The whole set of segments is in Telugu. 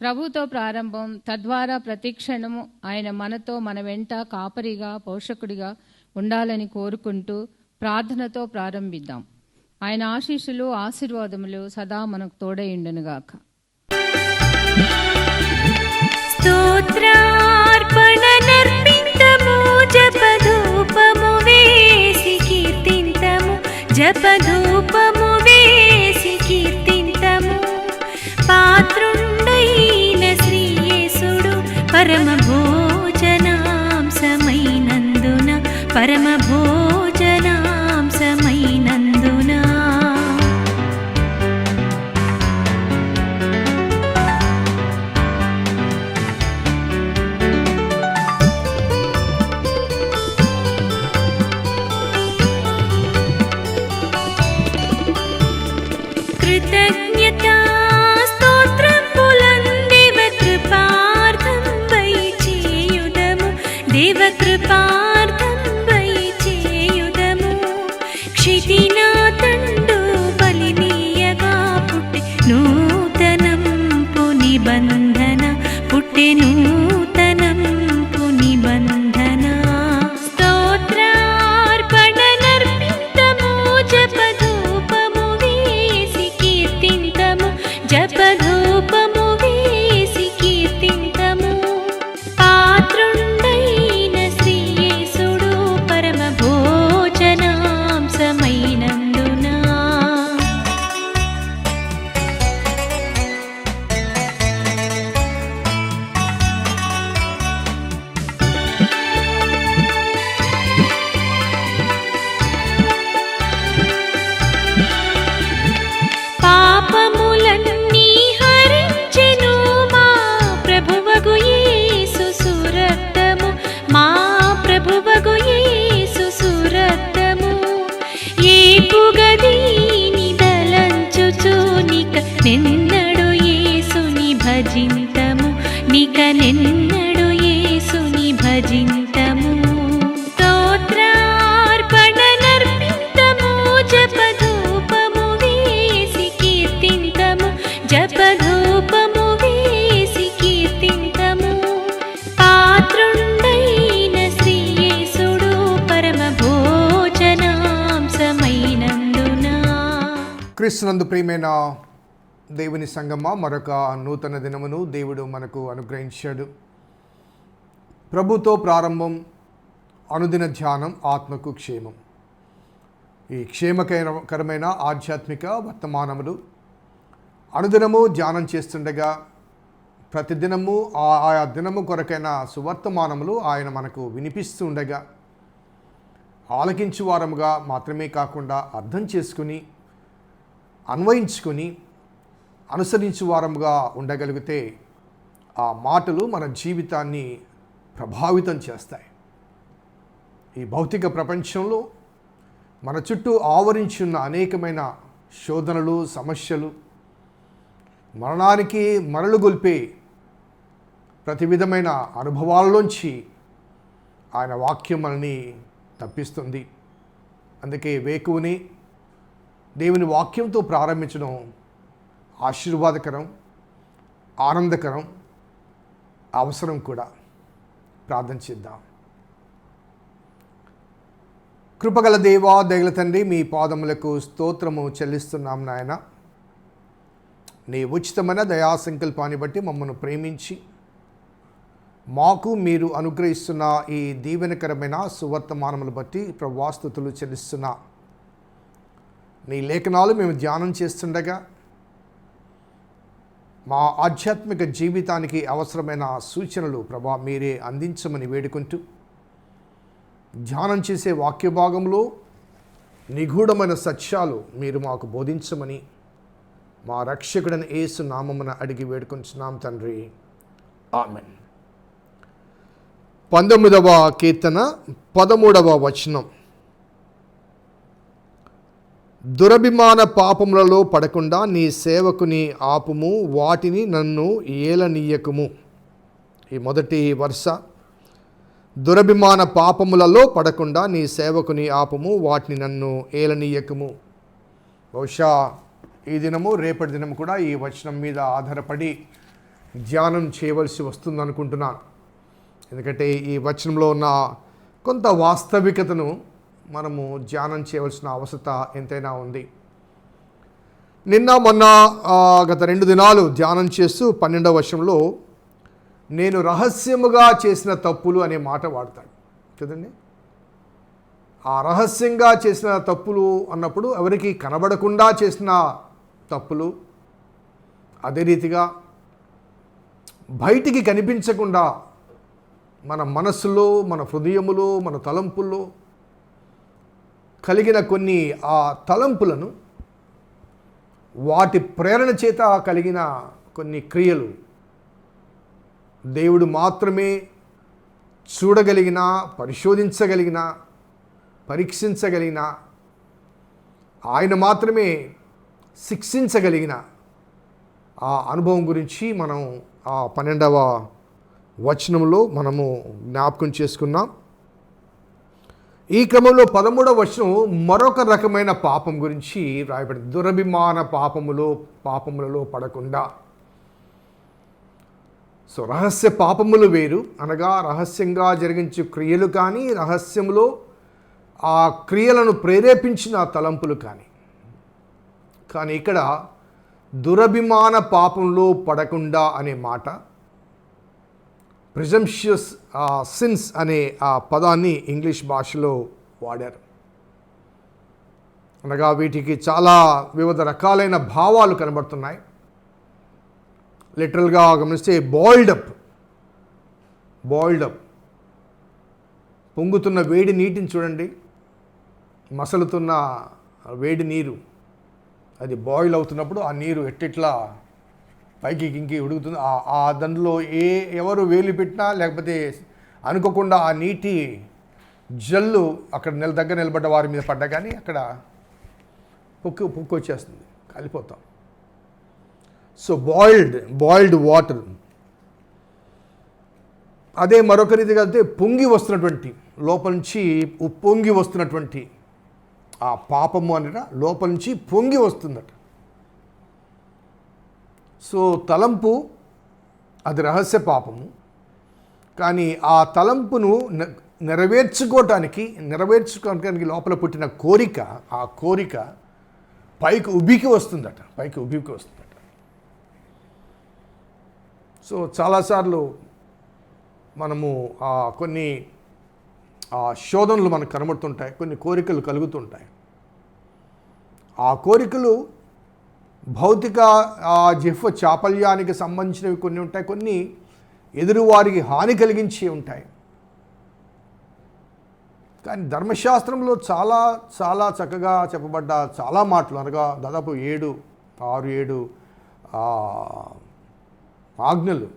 ప్రభుతో ప్రారంభం తద్వారా ప్రతిక్షణము ఆయన మనతో మన వెంట కాపరిగా పోషకుడిగా ఉండాలని కోరుకుంటూ ప్రార్థనతో ప్రారంభిద్దాం. ఆయన ఆశీస్సులు ఆశీర్వాదములు సదా మనకు తోడైండునుగాక స్తోత్రార్పణనర్పింతము జపధూపము వేసి కీర్తింతము జపధూపము శ్రీయేసుడు పరమ খুশিতে నిక యేసుని భజింతము నిక నిన్నడు యేసుని భజింతము. క్రీస్తునందు ప్రియమైన దేవుని సంగమ మరొక నూతన దినమును దేవుడు మనకు అనుగ్రహించాడు. ప్రభుతో ప్రారంభం అనుదిన ధ్యానం ఆత్మకు క్షేమం. ఈ క్షేమకరమైన ఆధ్యాత్మిక వర్తమానములు అనుదినము ధ్యానం చేస్తుండగా ప్రతిదినము ఆ- ఆయా దినము కొరకైన సువర్తమానములు ఆయన మనకు వినిపిస్తూ ఉండగా ఆలకించు వారముగా మాత్రమే కాకుండా అర్థం చేసుకుని అన్వయించుకొని అనుసరించు వారముగా ఉండగలిగితే ఆ మాటలు మన జీవితాన్ని ప్రభావితం చేస్తాయి. ఈ భౌతిక ప్రపంచంలో మన చుట్టూ ఆవరించి ఉన్న అనేకమైన శోధనలు సమస్యలు మరణానికి మరలు గొల్పే ప్రతి విధమైన అనుభవాల్లోంచి ఆయన వాక్యం మనల్ని తప్పిస్తుంది. అందుకే వేకువుని దేవుని వాక్యంతో ప్రారంభించడం ఆశీర్వాదకరం ఆనందకరం అవసరం కూడా ప్రార్థన చేద్దాం. కృపగల దేవా దయగల తండ్రి మీ పాదములకు స్తోత్రము చెల్లిస్తున్నాం నాయన. నీ ఉచితమైన దయా సంకల్పాన్ని బట్టి మమ్మల్ని ప్రేమించి మాకు మీరు అనుగ్రహిస్తున్న ఈ దీవెనకరమైన సువర్తమానములు బట్టి ప్రవాస్తుతులు చెల్లిస్తున్నా. నీ లేఖనాలు మేము ధ్యానం చేస్తుండగా మా ఆధ్యాత్మిక జీవితానికి అవసరమైన సూచనలు ప్రభా మీరే అందించమని వేడుకుంటూ ధ్యానం చేసే వాక్య భాగంలో నిగూఢమైన సత్యాలు మీరు మాకు బోధించమని మా రక్షకుడని ఏసు నామమున అడిగి వేడుకుంటున్నాం తండ్రి. ఆమెన్. పంతొమ్మిదవ కీర్తన పదమూడవ వచనం. దురభిమాన పాపములలో పడకుండా నీ సేవకుని ఆపుము వాటిని నన్ను ఏలనీయకుము. ఈ మొదటి వరుస. దురభిమాన పాపములలో పడకుండా నీ సేవకుని ఆపుము వాటిని నన్ను ఏలనీయకుము. బహుశా ఈ దినము రేపటి దినము కూడా ఈ వచనం మీద ఆధారపడి ధ్యానం చేయవలసి వస్తుంది అనుకుంటున్నాను ఎందుకంటే ఈ వచనంలో ఉన్న కొంత వాస్తవికతను మనము ధ్యానం చేయవలసిన అవసరత ఎంతైనా ఉంది. నిన్న మొన్న గత రెండు దినాలు ధ్యానం చేస్తూ పన్నెండవ వర్షంలో నేను రహస్యముగా చేసిన తప్పులు అనే మాట వాడతాడు. కదండి? ఆ రహస్యంగా చేసిన తప్పులు అన్నప్పుడు ఎవరికి కనబడకుండా చేసిన తప్పులు అదే రీతిగా బయటికి కనిపించకుండా మన మనస్సులో మన హృదయములో మన తలంపుల్లో కలిగిన కొన్ని ఆ తలంపులను వాటి ప్రేరణ చేత కలిగిన కొన్ని క్రియలు దేవుడు మాత్రమే చూడగలిగిన పరిశోధించగలిగిన పరీక్షించగలిగిన ఆయన మాత్రమే శిక్షించగలిగిన ఆ అనుభవం గురించి మనం ఆ పన్నెండవ వచనంలో మనము జ్ఞాపకం చేసుకున్నాం. ఈ క్రమంలో పదమూడవ వచనం మరొక రకమైన పాపం గురించి రాయబడింది. దురభిమాన పాపములో పాపములలో పడకుండా. సో రహస్య పాపములు వేరు. అనగా రహస్యంగా జరిగించే క్రియలు కానీ రహస్యములో ఆ క్రియలను ప్రేరేపించిన తలంపులు కానీ. కానీ ఇక్కడ దురభిమాన పాపంలో పడకుండా అనే మాట ప్రిజంషియస్ సిన్స్ uh, అనే ఆ పదాన్ని ఇంగ్లీష్ భాషలో వాడారు. అనగా వీటికి చాలా వివిధ రకాలైన భావాలు కనబడుతున్నాయి. లిటరల్గా గమనిస్తే బాయిల్డప్ బాయిల్డప్ పొంగుతున్న వేడి నీటిని చూడండి. మసలుతున్న వేడి నీరు. అది బాయిల్ అవుతున్నప్పుడు ఆ నీరు ఎట్టిట్లా పైకి ఇంకి ఉడుకుతుంది. ఆ- దండలో దానిలో ఏ ఎవరు వేలు పెట్టినా లేకపోతే అనుకోకుండా ఆ నీటి జల్లు అక్కడ నిల దగ్గర నిలబడ్డ వారి మీద పడ్డా కానీ అక్కడ పొక్కు పొక్కు వచ్చేస్తుంది. కాలిపోతాం. సో బాయిల్డ్ బాయిల్డ్ వాటర్ అదే మరొక రీతిగా అయితే పొంగి వస్తున్నటువంటి లోపల నుంచి ఉప్పొంగి వస్తున్నటువంటి ఆ పాపము అనట లోపల నుంచి పొంగి వస్తుందట. సో తలంపు అది రహస్య పాపము. కానీ ఆ తలంపును నెరవేర్చుకోవటానికి నెరవేర్చుకోవటానికి లోపల పుట్టిన కోరిక ఆ కోరిక పైకి ఉబికి వస్తుందట పైకి ఉబికి వస్తుందట. సో చాలాసార్లు మనము ఆ కొన్ని ఆ శోధనలు మనకు కనబడుతుంటాయి కొన్ని కోరికలు కలుగుతుంటాయి. ఆ కోరికలు భౌతిక ఆ జిహ్వ చాపల్యానికి సంబంధించినవి కొన్ని ఉంటాయి. కొన్ని ఎదురువారికి హాని కలిగించి ఉంటాయి. కానీ ధర్మశాస్త్రంలో చాలా చాలా చక్కగా చెప్పబడ్డ చాలా మాటలు. అనగా దాదాపు ఏడు ఆరు ఏడు ఆజ్ఞలు.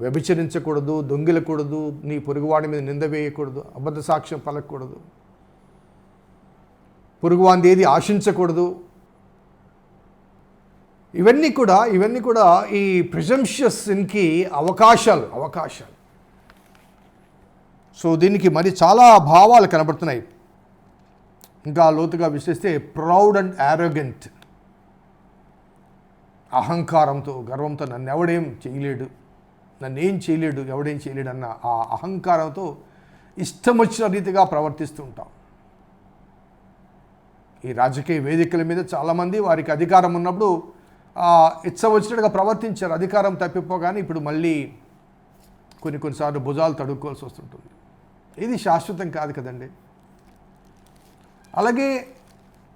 వ్యభిచరించకూడదు దొంగిలకూడదు నీ పొరుగువాడి మీద నింద వేయకూడదు అబద్ధ సాక్ష్యం పలకూడదు పొరుగువాంది ఏది ఆశించకూడదు ఇవన్నీ కూడా ఇవన్నీ కూడా ఈ ప్రిజంషియస్కి అవకాశాలు అవకాశాలు. సో దీనికి మరి చాలా భావాలు కనబడుతున్నాయి. ఇంకా లోతుగా విశ్లేస్తే ప్రౌడ్ అండ్ యారోగెంట్ అహంకారంతో గర్వంతో నన్ను ఎవడేం చేయలేడు. నన్ను ఏం చేయలేడు ఎవడేం చేయలేడు అన్న ఆ అహంకారంతో ఇష్టం వచ్చిన రీతిగా ప్రవర్తిస్తూ ఉంటాం. ఈ రాజకీయ వేదికల మీద చాలామంది వారికి అధికారం ఉన్నప్పుడు ఇచ్చ వచ్చినట్టుగా ప్రవర్తించారు. అధికారం తప్పిపోగానే ఇప్పుడు మళ్ళీ కొన్ని కొన్నిసార్లు భుజాలు తడుక్కోవాల్సి వస్తుంటుంది. ఇది శాశ్వతం కాదు కదండి. అలాగే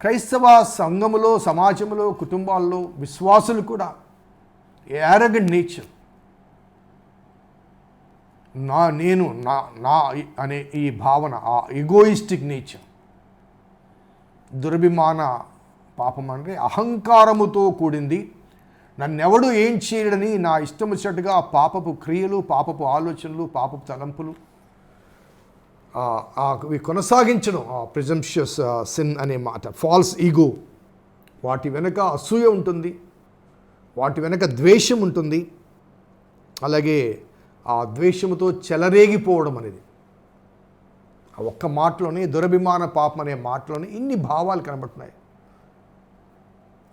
క్రైస్తవ సంఘములో సమాజంలో కుటుంబాల్లో విశ్వాసులు కూడా యారగెంట్ నేచర్ నా నేను నా నా అనే ఈ భావన ఆ ఎగోయిస్టిక్ నేచర్ దురభిమాన పాపం అంటే అహంకారముతో కూడింది. నన్నెవడు ఏం చేయడని నా ఇష్టం వచ్చినట్టుగా పాపపు క్రియలు పాపపు ఆలోచనలు పాపపు తలంపులు అవి ఆ, కొనసాగించడం ప్రిజంషియస్ సిన్ అనే మాట. ఫాల్స్ ఈగో వాటి వెనక అసూయ ఉంటుంది. వాటి వెనక ద్వేషం ఉంటుంది. అలాగే ఆ ద్వేషముతో చెలరేగిపోవడం అనేది. ఆ ఒక్క మాటలోనే దురభిమాన పాపం అనే మాటలోనే ఇన్ని భావాలు కనబడుతున్నాయి.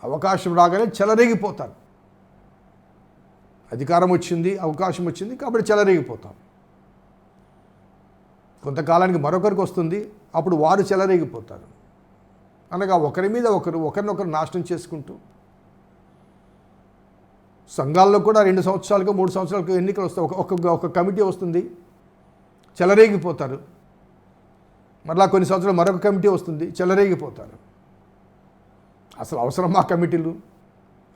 అవకాశం రాగానే చెలరేగిపోతారు. అధికారం వచ్చింది అవకాశం వచ్చింది కాబట్టి చెలరేగిపోతాం. కొంతకాలానికి మరొకరికి వస్తుంది అప్పుడు వారు చెలరేగిపోతారు. అనగా ఒకరి మీద ఒకరు ఒకరినొకరు నాశనం చేసుకుంటూ సంఘాల్లో కూడా రెండు సంవత్సరాలకు మూడు సంవత్సరాలకు ఎన్నికలు వస్తాయి. ఒక ఒక కమిటీ వస్తుంది చెలరేగిపోతారు. మరలా కొన్ని సంవత్సరాలు మరొక కమిటీ వస్తుంది చెలరేగిపోతారు. అసలు అవసరమా కమిటీలు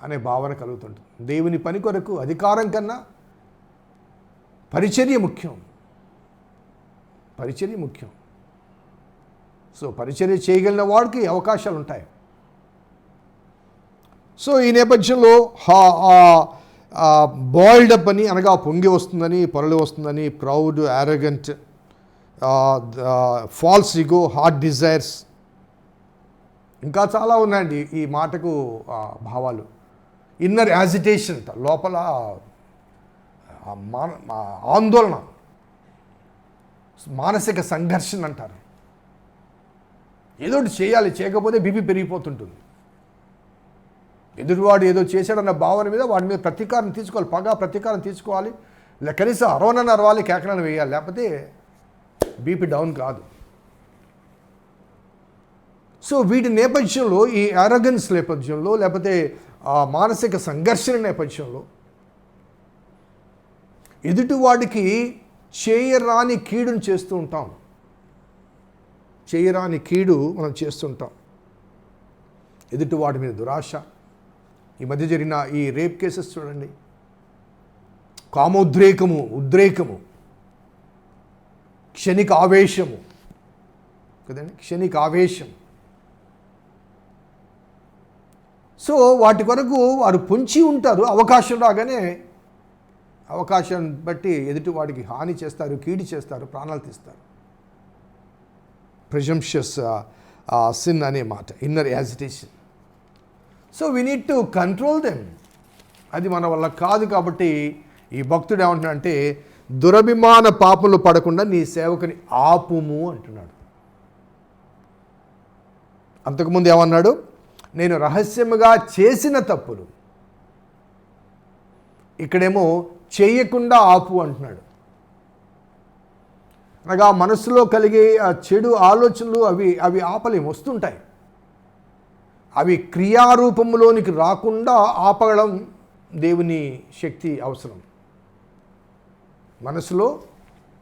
అనే భావన కలుగుతుంటుంది. దేవుని పని కొరకు అధికారం కన్నా పరిచర్య ముఖ్యం. పరిచర్య ముఖ్యం. సో పరిచర్య చేయగలిగిన వాడికి అవకాశాలు ఉంటాయి. సో ఈ నేపథ్యంలో బాయిల్డ్ అప్ అని అనగా పొంగి వస్తుందని పొరలు వస్తుందని proud arrogant false ego heart desires ఇంకా చాలా ఉన్నాయండి ఈ మాటకు భావాలు. ఇన్నర్ యాజిటేషన్ అంట లోపల మాన ఆందోళన. మానసిక సంఘర్షణ అంటారు. ఏదో ఒకటి చేయాలి చేయకపోతే బీపీ పెరిగిపోతుంటుంది. ఎదుటివాడు ఏదో చేశాడన్న భావన మీద వాడి మీద ప్రతీకారం తీసుకోవాలి పగా ప్రతీకారం తీసుకోవాలి. కనీసం అరవనన్న అరవాలి కేకలను వేయాలి లేకపోతే బీపీ డౌన్ కాదు. సో వీటి నేపథ్యంలో ఈ అరగన్స్ నేపథ్యంలో లేకపోతే మానసిక సంఘర్షణ నేపథ్యంలో ఎదుటివాడికి చేయరాని కీడును చేస్తూ ఉంటాం. చేయరాని కీడు మనం చేస్తుంటాం ఎదుటివాడి మీద దురాశ. ఈ మధ్య జరిగిన ఈ రేప్ కేసెస్ చూడండి. కామోద్రేకము ఉద్రేకము క్షణిక ఆవేశము. కదండి? క్షణిక ఆవేశం. సో వాటి కొరకు వారు పొంచి ఉంటారు. అవకాశం రాగానే అవకాశం బట్టి ఎదుటి వాడికి హాని చేస్తారు కీడి చేస్తారు ప్రాణాలు తీస్తారు. ప్రిజంషియస్ సిన్ uh, uh, అనే మాట inner agitation so we need to control them అది మన వల్ల కాదు కాబట్టి ఈ భక్తుడు ఏమంటున్నాడంటే దురభిమాన పాపలు పడకుండా నీ సేవకుని ఆపుము అంటున్నాడు. అంతకుముందు ఏమన్నాడు? నేను రహస్యముగా చేసిన తప్పులు. ఇక్కడేమో చేయకుండా ఆపు అంటున్నాడు. అనగా మనసులో కలిగే ఆ చెడు ఆలోచనలు అవి అవి ఆపలేము వస్తుంటాయి. అవి క్రియారూపంలోనికి రాకుండా ఆపగడం దేవుని శక్తి అవసరం. మనసులో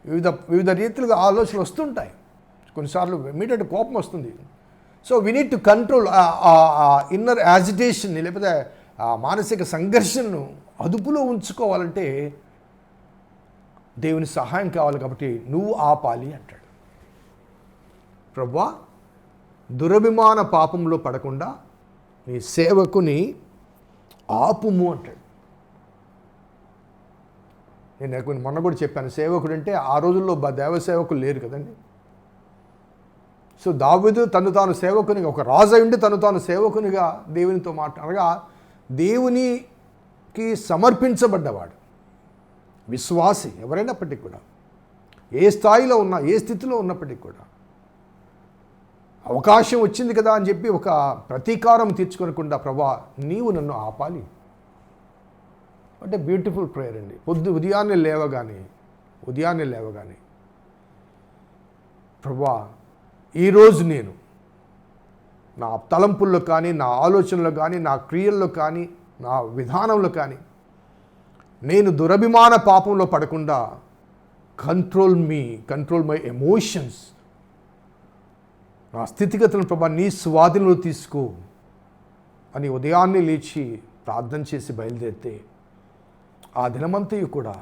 వివిధ వివిధ రీతిలుగా ఆలోచనలు వస్తుంటాయి. కొన్నిసార్లు ఇమీడియట్ కోపం వస్తుంది. So we need to control inner యాజిటేషన్ని లేకపోతే ఆ మానసిక సంఘర్షణను అదుపులో ఉంచుకోవాలంటే దేవుని సహాయం కావాలి కాబట్టి నువ్వు ఆపాలి అంటాడు. ప్రభా దురభిమాన పాపంలో పడకుండా నీ సేవకుని ఆపుము అంటాడు. నేను ఎక్కువ- మొన్న కూడా చెప్పాను సేవకుడు అంటే ఆ రోజుల్లో దేవ సేవకులు లేరు కదండి. సో దావిదు తను తాను సేవకునిగా ఒక రాజు ఉండి తను తాను సేవకునిగా దేవునితో మాట అనగా దేవునికి సమర్పించబడ్డవాడు. విశ్వాసి ఎవరైనప్పటికీ కూడా ఏ స్థాయిలో ఉన్నా ఏ స్థితిలో ఉన్నప్పటికీ కూడా అవకాశం వచ్చింది కదా అని చెప్పి ఒక ప్రతీకారం తీర్చుకోనకుండా ప్రభా నీవు నన్ను ఆపాలి. అంటే బ్యూటిఫుల్ ప్రేయర్ అండి. పొద్దు ఉదయాన్నే లేవగానే ఉదయాన్నే లేవగానే ప్రభా ఈరోజు నేను నా తలంపుల్లో కానీ నా ఆలోచనలో కానీ నా క్రియల్లో కానీ నా విధానంలో కానీ నేను దురభిమాన పాపంలో పడకుండా control me control my emotions నా స్థితిగతులను ప్రభా నీ స్వాధీనంలో తీసుకో అని ఉదయాన్నే లేచి ప్రార్థన చేసి బయలుదేరితే ఆ దినమంతయు కూడా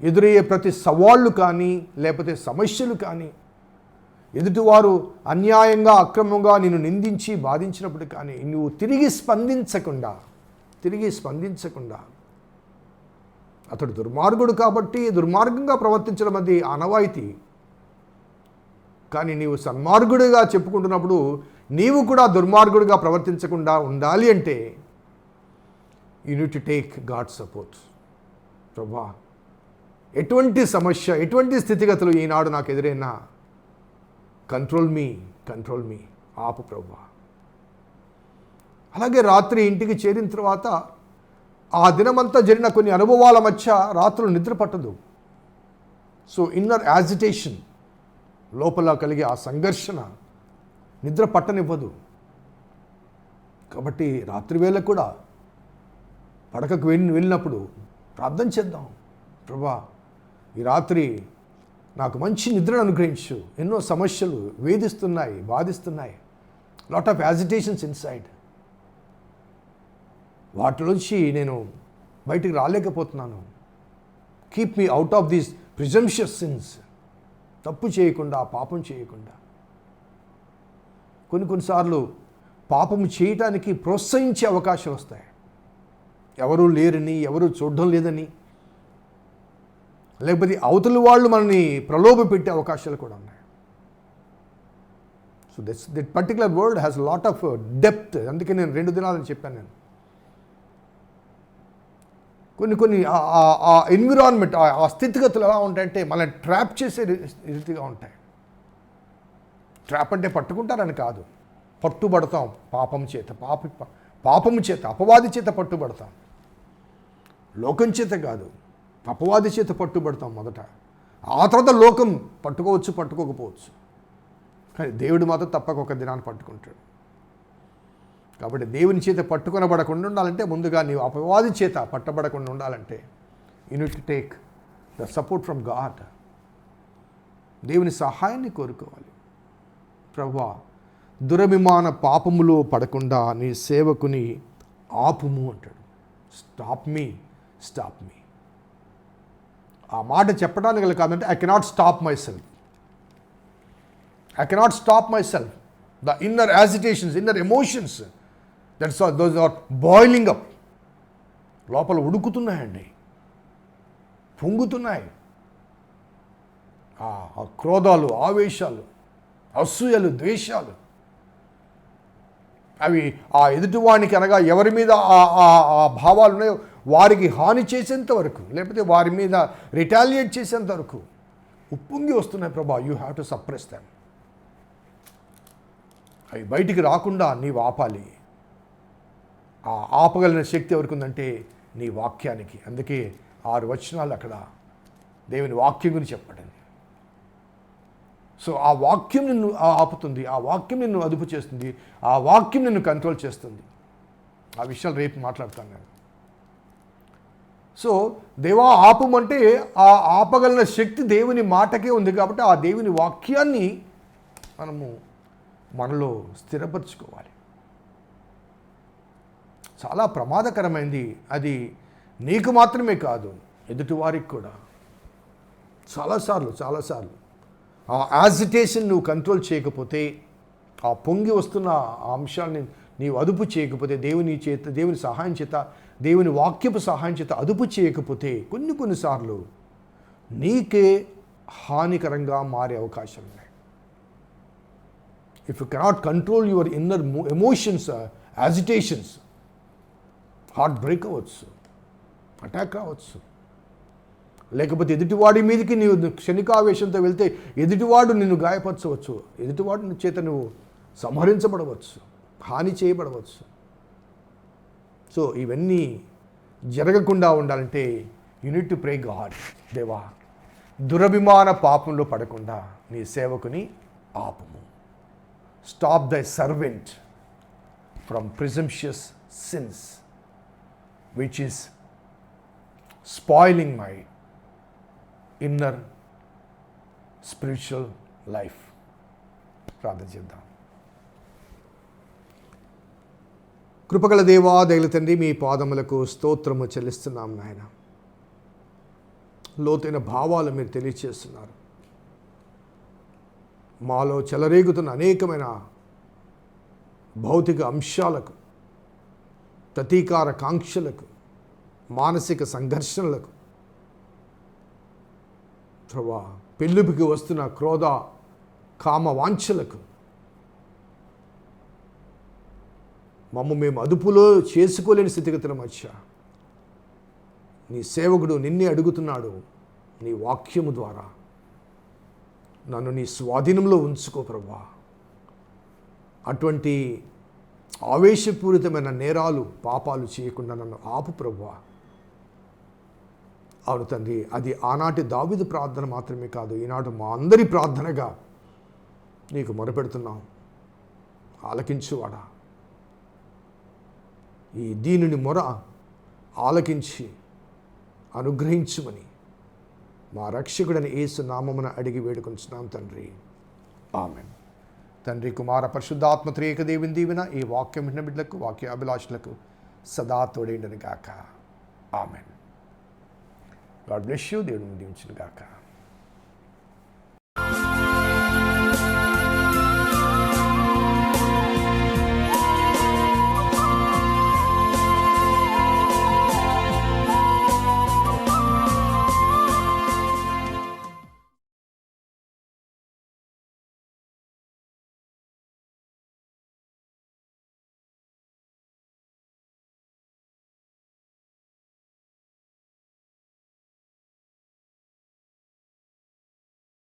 ఎదురయ్యే ప్రతి సవాళ్ళు కానీ లేకపోతే సమస్యలు కానీ ఎదుటివారు అన్యాయంగా అక్రమంగా నిన్ను నిందించి బాధించినప్పుడు కానీ నువ్వు తిరిగి స్పందించకుండా తిరిగి స్పందించకుండా అతడు దుర్మార్గుడు కాబట్టి దుర్మార్గంగా ప్రవర్తించడం అది ఆనవాయితీ. కానీ నీవు సన్మార్గుడిగా చెప్పుకుంటున్నప్పుడు నీవు కూడా దుర్మార్గుడిగా ప్రవర్తించకుండా ఉండాలి అంటే you need to take God support ప్రభా ఎటువంటి సమస్య ఎటువంటి స్థితిగతులు ఈనాడు నాకు ఎదురైనా కంట్రోల్ మీ కంట్రోల్ మీ ఆపు ప్రభా అలాగే రాత్రి ఇంటికి చేరిన తర్వాత ఆ దినమంతా జరిగిన కొన్ని అనుభవాల మధ్య రాత్రులు నిద్ర పట్టదు. సో ఇన్నర్ యాజిటేషన్ లోపల కలిగే ఆ సంఘర్షణ నిద్ర పట్టనివ్వదు. కాబట్టి రాత్రి వేళ కూడా పడకకు వెళ్ళి వెళ్ళినప్పుడు ప్రార్థన చేద్దాం. ప్రభా ఈ రాత్రి నాకు మంచి నిద్రను అనుగ్రహించు. ఎన్నో సమస్యలు వేధిస్తున్నాయి బాధిస్తున్నాయి. లాట్ ఆఫ్ యాజిటేషన్స్ ఇన్సైడ్ వాటిలోంచి నేను బయటికి రాలేకపోతున్నాను. Keep me out of these presumptuous sins తప్పు చేయకుండా పాపం చేయకుండా. కొన్ని కొన్నిసార్లు పాపం చేయటానికి ప్రోత్సహించే అవకాశాలు వస్తాయి. ఎవరూ లేరని ఎవరు చూడడం లేదని లేకపోతే అవతల వాళ్ళు మనని ప్రలోభ పెట్టే అవకాశాలు కూడా ఉన్నాయి. So this that particular word has lot of depth అందుకే నేను రెండు దినాలని చెప్పాను నేను. కొన్ని కొన్ని ఆ- ఆ ఎన్విరాన్మెంట్ ఆ స్థితిగతులు ఎలా ఉంటాయంటే మనల్ని ట్రాప్ చేసే రీతిగా ఉంటాయి. ట్రాప్ అంటే పట్టుకుంటారని కాదు. పట్టుబడతాం పాపం చేత పాప పాపము చేత అపవాది చేత పట్టుబడతాం. లోకం చేత కాదు. అపవాది చేత పట్టుబడతాం మొదట. ఆ తర్వాత లోకం పట్టుకోవచ్చు పట్టుకోకపోవచ్చు. కానీ దేవుడు మాత్రం తప్పక ఒక దినాన్ని పట్టుకుంటాడు. కాబట్టి దేవుని చేత పట్టుకొనబడకుండా ఉండాలంటే ముందుగా నీవు అపవాది చేత పట్టబడకుండా ఉండాలంటే you need to take the support from God దేవుని సహాయాన్ని కోరుకోవాలి. ప్రభా దురభిమాన పాపములో పడకుండా నీ సేవకుని ఆపుము అంటాడు. స్టాప్ మీ స్టాప్ మీ ఆ మాట చెప్పడానికి గల కాదంటే I cannot stop myself I cannot stop myself the inner agitations inner emotions that's those are boiling up లోపల ఉడుకుతున్నాయండి. పొంగుతున్నాయి. ఆ క్రోధాలు ఆవేశాలు అసూయలు ద్వేషాలు. అవి ఆ ఎదుటివానికి అనగా ఎవరి మీద ఆ- ఆ భావాలు ఉన్నాయో వారికి హాని చేసేంత వరకు లేకపోతే వారి మీద రిటాలియేట్ చేసేంత వరకు ఉప్పొంగి వస్తున్నాయి Prabha. You have to suppress them అవి బయటికి రాకుండా నీవు ఆపాలి. ఆ ఆపగలిగిన శక్తి ఎవరికి ఉందంటే నీ వాక్యానికి. అందుకే ఆరు వచనాలు అక్కడ దేవుని వాక్యం గురించి చెప్పడండి సో ఆ వాక్యం నిన్ను ఆపుతుంది ఆ వాక్యం నిన్ను అదుపు చేస్తుంది ఆ వాక్యం నిన్ను కంట్రోల్ చేస్తుంది. ఆ విషయాలు రేపు మాట్లాడతాను నేను. సో దేవా ఆపమంటే ఆ ఆపగలిగిన శక్తి దేవుని మాటకే ఉంది కాబట్టి ఆ దేవుని వాక్యాన్ని మనము మనలో స్థిరపరచుకోవాలి. చాలా ప్రమాదకరమైంది. అది నీకు మాత్రమే కాదు ఎదుటివారికి కూడా. చాలాసార్లు చాలాసార్లు ఆ యాజిటేషన్ నువ్వు కంట్రోల్ చేయకపోతే ఆ పొంగి వస్తున్న ఆ అంశాన్ని నీవు అదుపు చేయకపోతే దేవుని చేత దేవుని సహాయం చేత దేవుని వాక్యపు సహాయం చేత అదుపు చేయకపోతే కొన్ని కొన్నిసార్లు నీకే హానికరంగా మారే అవకాశం ఉన్నాయి. If you cannot control your inner emotions agitations heart break అవ్వచ్చు అటాక్ అవ్వచ్చు. లేకపోతే ఎదుటివాడి మీదకి నీవు క్షణికావేశంతో వెళ్తే ఎదుటివాడు నిన్ను గాయపరచవచ్చు ఎదుటివాడు చేత నువ్వు సంహరించబడవచ్చు హాని చేయబడవచ్చు. సో ఇవన్నీ జరగకుండా ఉండాలంటే యూనిట్ టు ప్రే గాడ్ దేవా దురభిమాన పాపంలో పడకుండా నీ సేవకుని ఆపము. Stop the servant from presumptuous sins which is spoiling my inner spiritual life ప్రార్థన చేద్దాం. కృపగల దేవా దయల తండ్రి మీ పాదములకు స్తోత్రము చెల్లిస్తున్నాం నాయన. లోతైన భావాలు మీరు తెలియచేస్తున్నారు. మాలో చెలరేగుతున్న అనేకమైన భౌతిక అంశాలకు ప్రతీకార కాంక్షలకు మానసిక సంఘర్షణలకు ప్రభా పెళ్ళిపికి వస్తున్న క్రోధ కామ వాంఛలకు మమ్మ మేము అదుపులో చేసుకోలేని స్థితిగతుల మధ్య. నీ సేవకుడు నిన్నే అడుగుతున్నాడు నీ వాక్యము ద్వారా. నన్ను నీ స్వాధీనంలో ఉంచుకో ప్రభా. అటువంటి ఆవేశపూరితమైన నేరాలు పాపాలు చేయకుండా నన్ను ఆపు ప్రభా. అవును తండ్రి అది ఆనాటి దావిదు ప్రార్థన మాత్రమే కాదు ఈనాడు మా అందరి ప్రార్థనగా నీకు మొరపెడుతున్నాం. ఆలకించువాడా? ఈ దీనిని మొర ఆలకించి అనుగ్రహించుమని మా రక్షకుడని యేసు నామమున అడిగి వేడుకొంచున్నాం తండ్రి. ఆమెన్. తండ్రి కుమార పరిశుద్ధాత్మ త్రియక దేవుని దీవెన ఈ వాక్యం విన్న బిడ్డలకు వాక్యాభిలాషులకు సదా తోడేండని గాక. ఆమెన్. God bless you. దేవుడిని దీవించిన గాక.